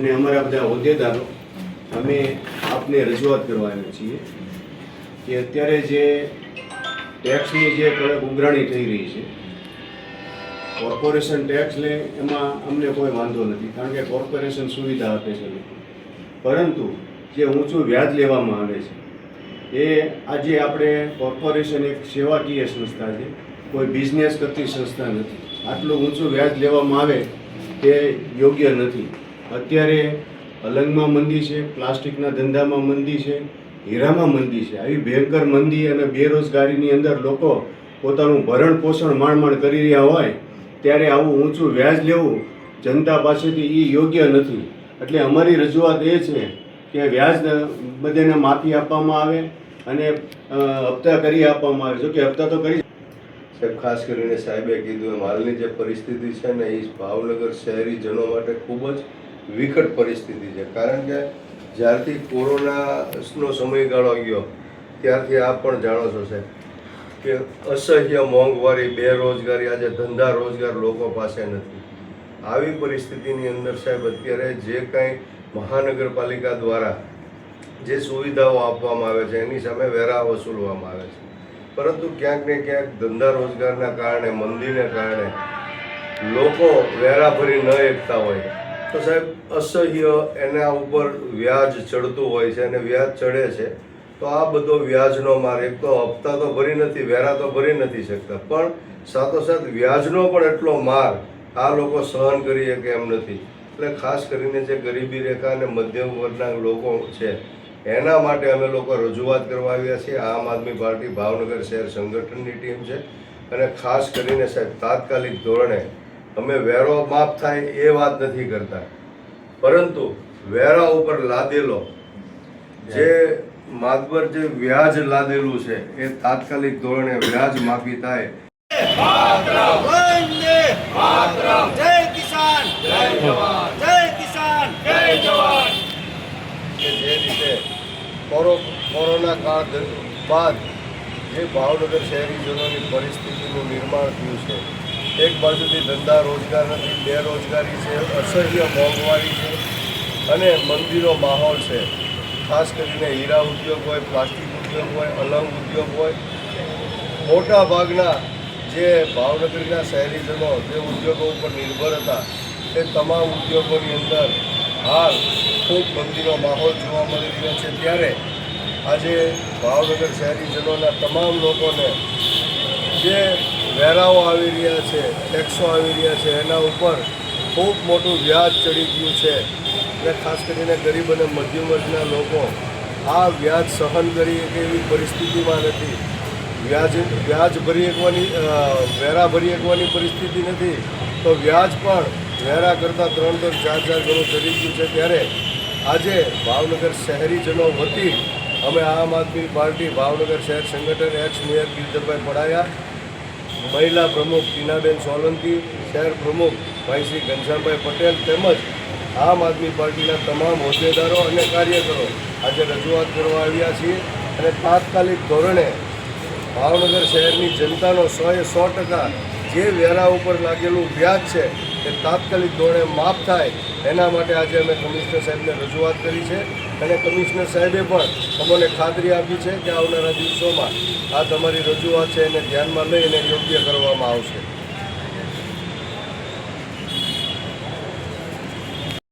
અને અમારા બધા હોદ્દેદારો, અમે આપને રજૂઆત કરવા આવ્યા છીએ કે અત્યારે જે ટેક્સની જે કડક ઉઘરાણી થઈ રહી છે કોર્પોરેશન ટેક્સ લે એમાં અમને કોઈ વાંધો નથી, કારણ કે કોર્પોરેશન સુવિધા આપે છે પરંતુ જે ઊંચું વ્યાજ લેવામાં આવે છે, એ આજે આપણે કોર્પોરેશન એક સેવાકીય સંસ્થા છે, કોઈ બિઝનેસ કરતી સંસ્થા નથી. આટલું ઊંચું વ્યાજ લેવામાં આવે તે યોગ્ય નથી. અત્યારે અલંગમાં મંદી છે, પ્લાસ્ટિકના ધંધામાં મંદી છે, હીરામાં મંદી છે. આવી ભયંકર મંદી અને બેરોજગારીની અંદર લોકો પોતાનું ભરણ પોષણ માણમાણ કરી રહ્યા હોય, ત્યારે આવું ઊંચું વ્યાજ લેવું જનતા પાસેથી એ યોગ્ય નથી. એટલે અમારી રજૂઆત એ છે કે વ્યાજ બધાને માફી આપવામાં આવે અને હપ્તા કરી આપવામાં આવે. જો કે હપ્તા તો કરી સાહેબ, ખાસ કરીને સાહેબે કીધું એમ, હાલની જે પરિસ્થિતિ છે ને એ ભાવનગર શહેરીજનો માટે ખૂબ જ વિકટ પરિસ્થિતિ છે. કારણ કે જ્યારથી કોરોનાનો સમયગાળો ગયો ત્યારથી આપ પણ જાણો છો સાહેબ કે અસહ્ય મોંઘવારી, બેરોજગારી, આજે ધંધા રોજગાર લોકો પાસે નથી. આવી પરિસ્થિતિની અંદર સાહેબ અત્યારે જે કાંઈ મહાનગરપાલિકા દ્વારા જે સુવિધાઓ આપવામાં આવે છે, એની સામે વેરા વસૂલવામાં આવે છે. પરંતુ ક્યાંક ને ક્યાંક ધંધા રોજગારના કારણે, મંદીને કારણે લોકો વેરા ભરી ન એકતા હોય. તો સાહેબ, અસહ્ય એના ઉપર વ્યાજ ચડતું હોય છે અને વ્યાજ ચડે છે, તો આ બધો વ્યાજનો માર એક તો હપ્તા તો ભરી નથી, વેરા તો ભરી નથી શકતા. પણ સાથોસાથ વ્યાજનો પણ એટલો માર આ લોકો સહન કરી શકે એમ નથી. એટલે ખાસ કરીને જે ગરીબી રેખા અને મધ્યમ વર્ગના લોકો છે, એના માટે અમે લોકો રજૂઆત કરવા આવ્યા છીએ. આમ આદમી પાર્ટી ભાવનગર શહેર સંગઠનની ટીમ છે. અને ખાસ કરીને સાહેબ, તાત્કાલિક ધોરણે અમે વેરો માફ થાય એ વાત નથી કરતા. પરંતુ વેરા ઉપર લાદેલો જે માતબર જે વ્યાજ લાદેલું છે એ તાત્કાલિક ધોરણે વ્યાજ માફી થાય. જય કિસાન જય જવાન જય કિસાન જય જવાન. કે જે રીતે કોરો કોરોના કાળ બાદ જે ભાવનગર શહેરીજનોની પરિસ્થિતિનું નિર્માણ થયું છે એક બાજુથી ધંધા રોજગાર નથી બેરોજગારી છે, અસહ્ય મોંઘવારી છે અને મંદીનો માહોલ છે. ખાસ કરીને હીરા ઉદ્યોગ હોય, પ્લાસ્ટિક ઉદ્યોગ હોય, અલંગ ઉદ્યોગ હોય. મોટા ભાગના જે ભાવનગરના શહેરીજનો, જે ઉદ્યોગો ઉપર નિર્ભર હતા, તે તમામ ઉદ્યોગોની અંદર હાલ ખૂબ મંદીનો માહોલ જોવા મળી રહ્યો છે. ત્યારે આજે ભાવનગર શહેરીજનોના તમામ લોકોને જે વેરાઓ આવી રહ્યા છે, ટેક્સો આવી રહ્યા છે, એના ઉપર ખૂબ મોટું વ્યાજ ચડી ગયું છે. અને ખાસ કરીને ગરીબ અને મધ્યમ વર્ગના લોકો આ વ્યાજ સહન કરી શકે એવી પરિસ્થિતિમાં નથી. વ્યાજ વ્યાજ ભરી શકવાની વેરા ભરી શકવાની પરિસ્થિતિ નથી. તો વ્યાજ પણ વેરા કરતાં ત્રણ ત્રણ, ચાર ચાર ગણું ચડી ગયું છે. ત્યારે આજે ભાવનગર શહેરીજનો વતી અમે આમ આદમી પાર્ટી, ભાવનગર શહેર સંગઠન એક્સ મેયર ગીરધરભાઈ પડાયા મહિલા પ્રમુખ ટીનાબેન સોલંકી, શહેર પ્રમુખ ભાઈ શ્રી ઘનશ્યામભાઈ પટેલ તેમજ આમ આદમી પાર્ટીના તમામ હોદ્દેદારો અને કાર્યકરો આજે રજૂઆત કરવા આવ્યા છીએ અને તાત્કાલિક ધોરણે ભાવનગર શહેરની જનતાનો સો એ સો ટકા જે વેરા ઉપર લાગેલું વ્યાજ છે એ તાત્કાલિક ધોરણે માફ થાય, એના માટે આજે અમે કમિશનર સાહેબને રજૂઆત કરી છે. અને કમિશનર સાહેબે પણ અમને ખાતરી આપી છે કે આવનારા દિવસોમાં આ તમારી રજૂઆત છે એને ધ્યાનમાં લઈને યોગ્ય કરવામાં આવશે.